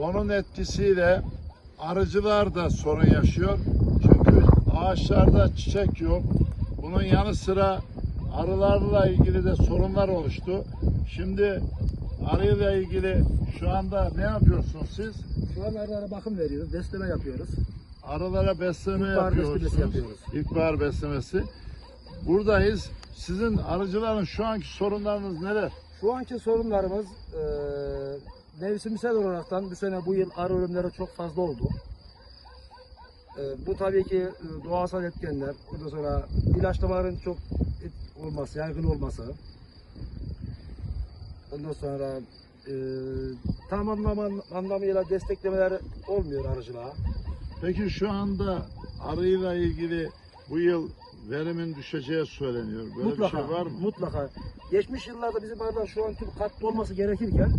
bu yıl donun etkisiyle arıcılar da sorun yaşıyor. Çünkü ağaçlarda çiçek yok. Bunun yanı sıra arılarla ilgili de sorunlar oluştu. Şimdi arıyla ilgili şu anda ne yapıyorsunuz siz? Şu an arılara bakım veriyoruz, besleme yapıyoruz. Arılara besleme İlkbahar yapıyorsunuz. yapıyoruz. İlkbahar beslemesi. Buradayız. Sizin arıcıların şu anki sorunlarınız neler? Şu anki sorunlarımız e, mevsimsel olaraktan bu sene bu yıl arı ölümleri çok fazla oldu. E, bu tabii ki e, doğasal etkenler, ondan sonra ilaçlamaların çok et- olması, yaygın olması. Ondan sonra e, tam anlam anlamıyla desteklemeler olmuyor arıcılığa. Peki şu anda arıyla ilgili bu yıl verimin düşeceği söyleniyor. Böyle mutlaka, bir şey var mı? Mutlaka. Geçmiş yıllarda bizim arılar şu an tüm katlı olması gerekirken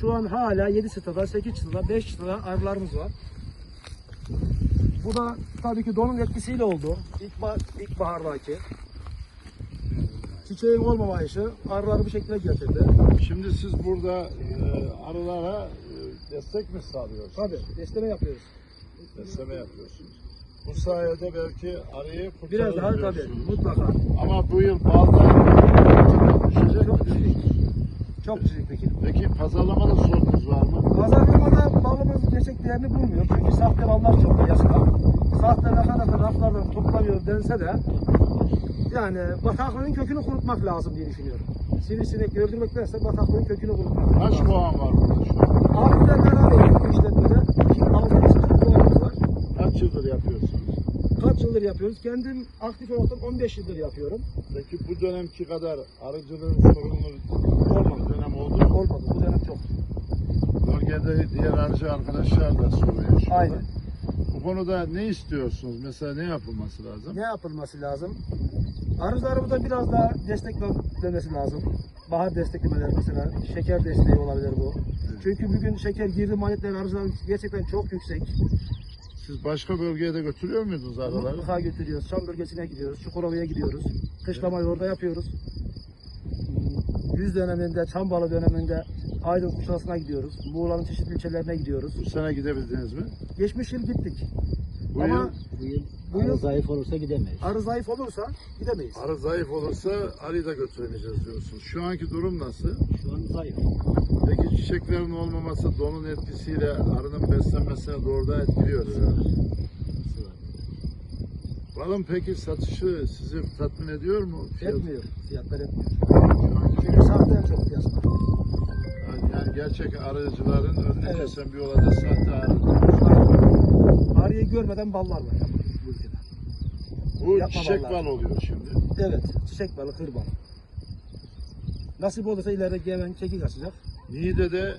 şu an hala 7 çıtada, 8 çıtada, 5 çıtada arılarımız var. Bu da tabii ki donun etkisiyle oldu. İlk, ilkbahardaki. Çiçeğin olmamayışı arıları bu şekilde getirdi. Şimdi siz burada e, arılara e, destek mi sağlıyorsunuz? Tabii besleme yapıyoruz. Besleme yapıyorsunuz. Bu sayede belki arıyı Biraz daha tabii mutlaka. Ama bu yıl balda düşecek Çok? Çok düşük peki. Peki pazarlamada sorunuz var mı? Pazarlamada balımız gerçek değerini bulmuyor. Çünkü sahte ballar çok piyasada. Sahte nakaratı raflardan toplanıyor dense de yani bataklığın kökünü kurutmak lazım diye düşünüyorum. Sivrisinek öldürmektense bataklığın kökünü kurutmak Kaç lazım. puan var burada şu an? Karar verdik bu işletmede. 640 puanımız var. Kaç yıldır yapıyorsunuz? Kaç yıldır yapıyoruz? Kendim aktif olarak 15 yıldır yapıyorum. Peki bu dönemki kadar arıcılığın sorunlu olmadı dönem oldu mu? Olmadı. Bu dönem çok. Bölgede diğer arıcı arkadaşlar da sorun yaşıyorlar. Aynen. Bu konuda ne istiyorsunuz? Mesela ne yapılması lazım? Ne yapılması lazım? Arıcılarımıza biraz daha desteklenmesi lazım. Bahar desteklemeleri mesela, şeker desteği olabilir bu. Çünkü bugün şeker girdi maliyetleri arıcıların gerçekten çok yüksek. Siz başka bölgeye de götürüyor muydunuz arıları? Mutlaka götürüyoruz. Şam bölgesine gidiyoruz. Çukurova'ya gidiyoruz. Kışlamayı orada yapıyoruz. Yüz döneminde, Çambalı döneminde Aydın Kuşadası'na gidiyoruz. Muğla'nın çeşitli ilçelerine gidiyoruz. Bu sene gidebildiniz mi? Geçmiş yıl gittik. Bu Ama yıl Bu yıl Bu arı yıl- zayıf olursa gidemeyiz. arı zayıf olursa gidemeyiz. arı zayıf olursa arıyı da götüremeyeceğiz diyorsunuz. Şu anki durum nasıl? Şu an zayıf. Peki çiçeklerin olmaması donun etkisiyle arının beslenmesine doğrudan etkiliyor herhalde. Balın peki satışı sizi tatmin ediyor mu? Fiyat- Etmiyor. Fiyatlar etmiyor. Çünkü sahte çok piyasada. Yani gerçek arıcıların önüne Evet. kesen bir olada sahte arı. Arıyı görmeden ballar var bu ülkede. Bu Yapma çiçek vallahi. bal oluyor şimdi. Evet, çiçek balı, kır balı. Nasip olursa ileride hemen kekik açacak. Niğde'de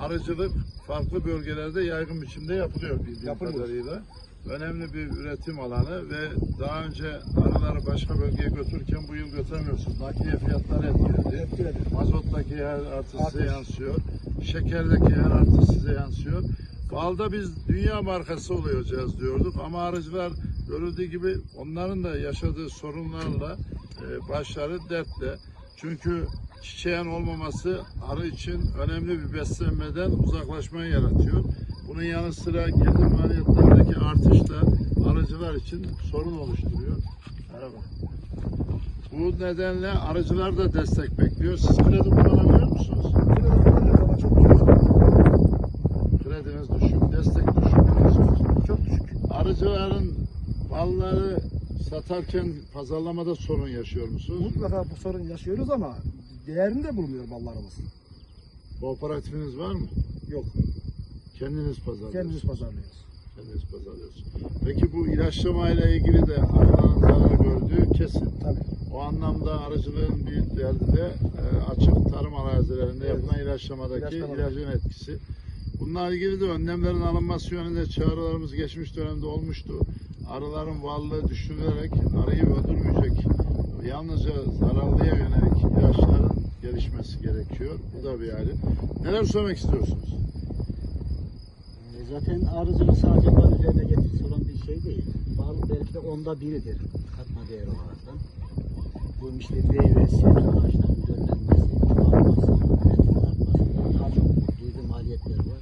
arıcılık farklı bölgelerde yaygın biçimde yapılıyor bildiğim Yapılıyor. kadarıyla. Önemli bir üretim alanı ve daha önce arıları başka bölgeye götürürken bu yıl götüremiyorsunuz. Nakliye fiyatları etkiledi. Etkiledi. Mazottaki her artı size Artış. yansıyor. Şekerdeki her artı size yansıyor. Balda biz dünya markası olacağız diyorduk ama arıcılar görüldüğü gibi onların da yaşadığı sorunlarla e, başları dertle. Çünkü çiçeğin olmaması arı için önemli bir beslenmeden uzaklaşmayı yaratıyor. Bunun yanı sıra gelir maliyetlerindeki artış da arıcılar için sorun oluşturuyor. Merhaba. Bu nedenle arıcılar da destek bekliyor. Siz kredi kullanabiliyor musunuz? Burada kullanıyoruz ama çok düşük. Krediniz düşük, destek diyorsunuz. Çok düşük. Arıcıların malları satarken pazarlamada sorun yaşıyor musunuz? Mutlaka bu sorun yaşıyoruz ama değerini de bulmuyor ballarımız. Kooperatifiniz var mı? Yok. Kendiniz pazarlıyorsunuz. Kendimiz pazarlıyoruz. Kendiniz pazarlıyorsunuz. Peki bu ilaçlamayla ilgili de arıların zarar gördüğü kesin. Tabii. O anlamda arıcılığın bir derdi de e, açık tarım arazilerinde Evet. yapılan ilaçlamadaki İlaçlama. ilacın etkisi. Bununla ilgili de önlemlerin alınması yönünde çağrılarımız geçmiş dönemde olmuştu. Arıların varlığı düşünülerek arıyı öldürmeyecek, yalnızca zararlıya yönelik ilaçların gelişmesi gerekiyor. Bu da bir hali. Neler söylemek istiyorsunuz? Ee, Zaten arıcılık sadece bal üzerine getirisi olan bir şey değil. Bal belki de onda biridir katma değer olarak. Bu işte meyve, sebze ağaçlarının döllenmesi, çoğalması, üretim artması daha çok duygu maliyetleri var.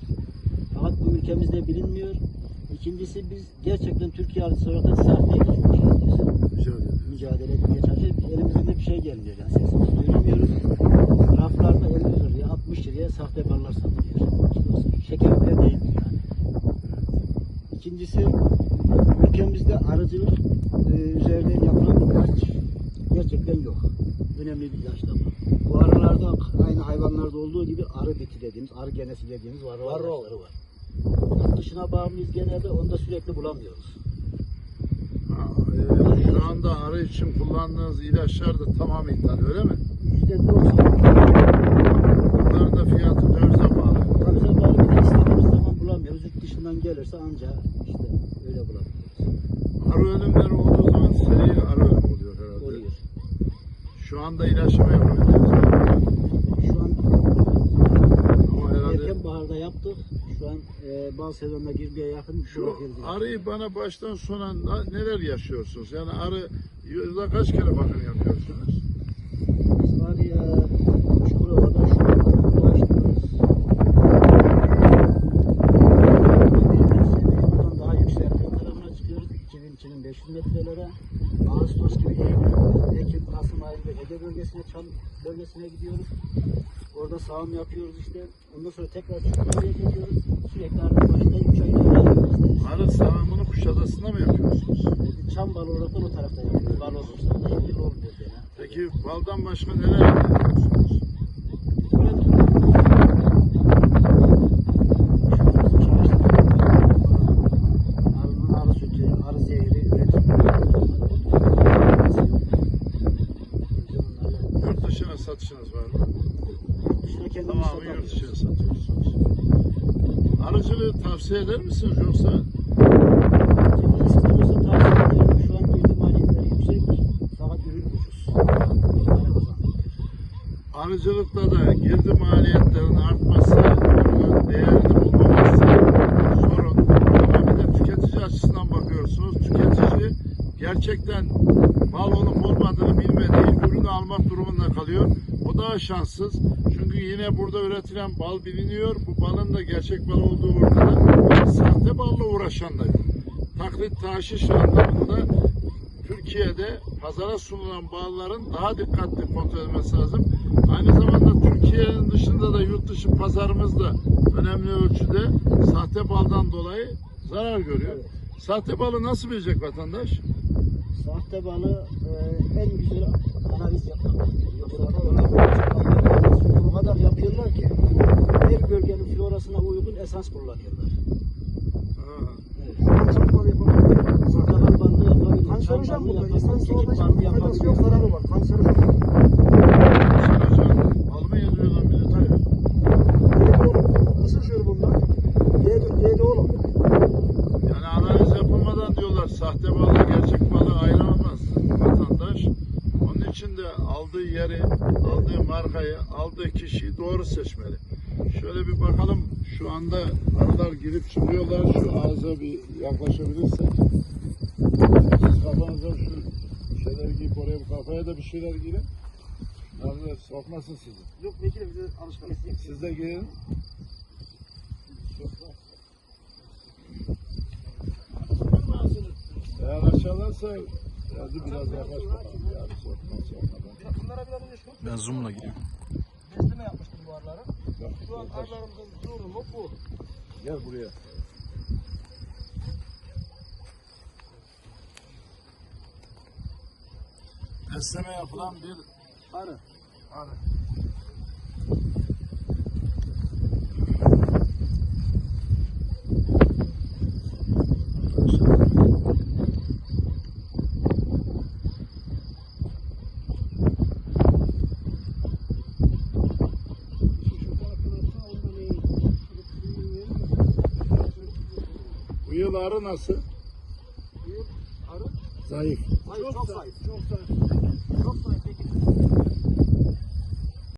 İkincisi biz gerçekten Türkiye arıcısı olarak sahte mücadele, mücadele etmeye çalışıyoruz. Elimizden de bir şey gelmiyor yani sesimizi duyuramıyoruz. Raflarda 50 liraya 60 liraya sahte ballar satılıyor. Şeker bile değil yani. İkincisi ülkemizde arıcılık e, üzerinde yapılan bir ilaç gerçekten yok. Önemli bir ilaçlama. Bu arılarda aynı hayvanlarda olduğu gibi arı biti dediğimiz, arı genesi dediğimiz varroa ilaçları var. Yurt dışına bağımlıyız genelde onu da sürekli bulamıyoruz. Ha, e, şu anda arı için kullandığınız ilaçlar da tamam ithal öyle mi? Yüzde doksan Bunların da fiyatı dövize bağlı. Tabii bağlı bir de istediğimiz zaman bulamıyoruz. Yurt dışından gelirse anca işte öyle bulabiliyoruz. Arı ölümleri olduğu zaman seri arı ölümü oluyor herhalde. Oluyor. Şu anda ilaçlama yapabiliriz. Şu an Ama herhalde erken baharda yaptık. Şu e, bal sezonuna girmeye yakın şu bırakıyoruz. arıyı bana baştan sona na- neler yaşıyorsunuz? Yani arı yılda kaç kere bakım yapıyorsunuz? Biz var ya Çukurova'da şu an ulaştırıyoruz. Buradan daha yüksek tarafına çıkıyoruz. 2000-2500 metrelere. Ağustos gibi Eylül, Ekim, Kasım ayında Ege bölgesine, Çam bölgesine gidiyoruz. Orada sağım yapıyoruz işte. Ondan sonra tekrar Çukurova'ya geliyoruz. Sürekli artık başında 3 ayda ilerliyoruz. Arı sağımını Kuşadası'nda mı yapıyorsunuz? Çam balı olarak da o tarafta yapıyoruz. Bal olursa da ilgili olmuyor gene. Peki baldan başka neler dışına satışınız var mı? Kendimiz Tamamı satamıyoruz. yurt dışına satıyorsunuz. Arıcılığı tavsiye eder misiniz yoksa tavsiye ederim. Şu an girdi maliyetleri yüksek fakat ürün ucuz. Para kazandık. arıcılıkta da girdi maliyetlerin artması, ürünün değerini bulmaması sorun. Ama bir de tüketici açısından bakıyorsunuz. Tüketici gerçekten bal olup olmadığını bilmediği ürünü almak durumunda kalıyor. O daha şanssız. Çünkü yine burada üretilen bal biliniyor. Bu balın da gerçek bal olduğu ortada. Sahte balla uğraşan da yok. Taklit taşiş anlamında Türkiye'de pazara sunulan balların daha dikkatli kontrol edilmesi lazım. Aynı zamanda Türkiye'nin dışında da yurt dışı pazarımız da önemli ölçüde sahte baldan dolayı zarar görüyor. Sahte balı nasıl bilecek vatandaş? Sahte balı e, en güzel analiz yapmak. O kadar yapıyorlar ki her bölgenin florasına uygun esans kullanıyorlar. Evet. Çok bal yapabilir. Portakal bandı için faydası yok, zararı var. Kanserojen. Sıracan, bal mı yazıyor lan millete? Yedi oğlum. Nasıl şöyle bunlar? Yedi, yedi oğlum. Yani analiz yapılmadan diyorlar sahte balı gerçek balı ayıramaz vatandaş. Onun için de aldığı yeri, aldığı aldığı kişiyi doğru seçmeli. Şöyle bir bakalım şu anda arılar girip çıkıyorlar. Şu ağza bir yaklaşabilirsek. Siz kafanıza şu şeyleri giyip oraya bu kafaya da bir şeyler giyin. Arılar sokmasın sizi. Yok vekilim bize alışkanlık. Siz de giyin. Eğer aşağılarsa hadi biraz yaklaş bakalım. Yani sokma sokmadan. Ben zoom'la gidiyorum. Arılara. Bak, Şu an yaklaş. arılarımızın durumu bu. Gel buraya. Besleme yapılan bir Arı. arı. Bu yıl arı nasıl? Arı. Zayıf. Hayır, çok, zayıf. Çok zayıf. Çok zayıf. Peki.